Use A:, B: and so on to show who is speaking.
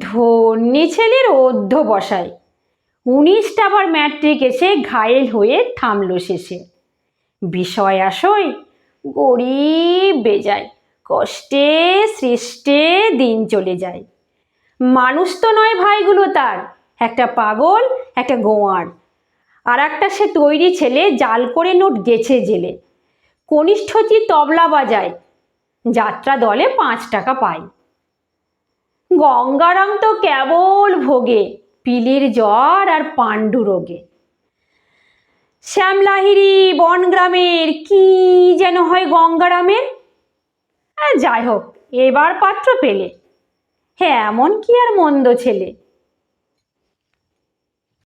A: ধন্যী ছেলের অধ্য বসায়। উনিশটা আবার ম্যাট্রিক এসে ঘায়েল হয়ে থামলো শেষে। বিষয় আসই গরিব বেজায়, কষ্টে সৃষ্টে দিন চলে যায়। মানুষ তো নয় ভাইগুলো তার, একটা পাগল, একটা গোয়ার। আর একটা সে তৈরি ছেলে জাল করে নোট গেছে জেলে। কনিষ্ঠজি তবলা বাজায়, যাত্রা দলে পাঁচ টাকা পায়। গঙ্গারাম তো কেবল ভোগে, পিলের জ্বর আর পাণ্ডু রোগে। শ্যামলাহিরি বনগ্রামের কি যেন হয় গঙ্গারামের? যাই হোক, এবার পাত্র পেলে। হ্যাঁ এমন কি আর মন্দ ছেলে?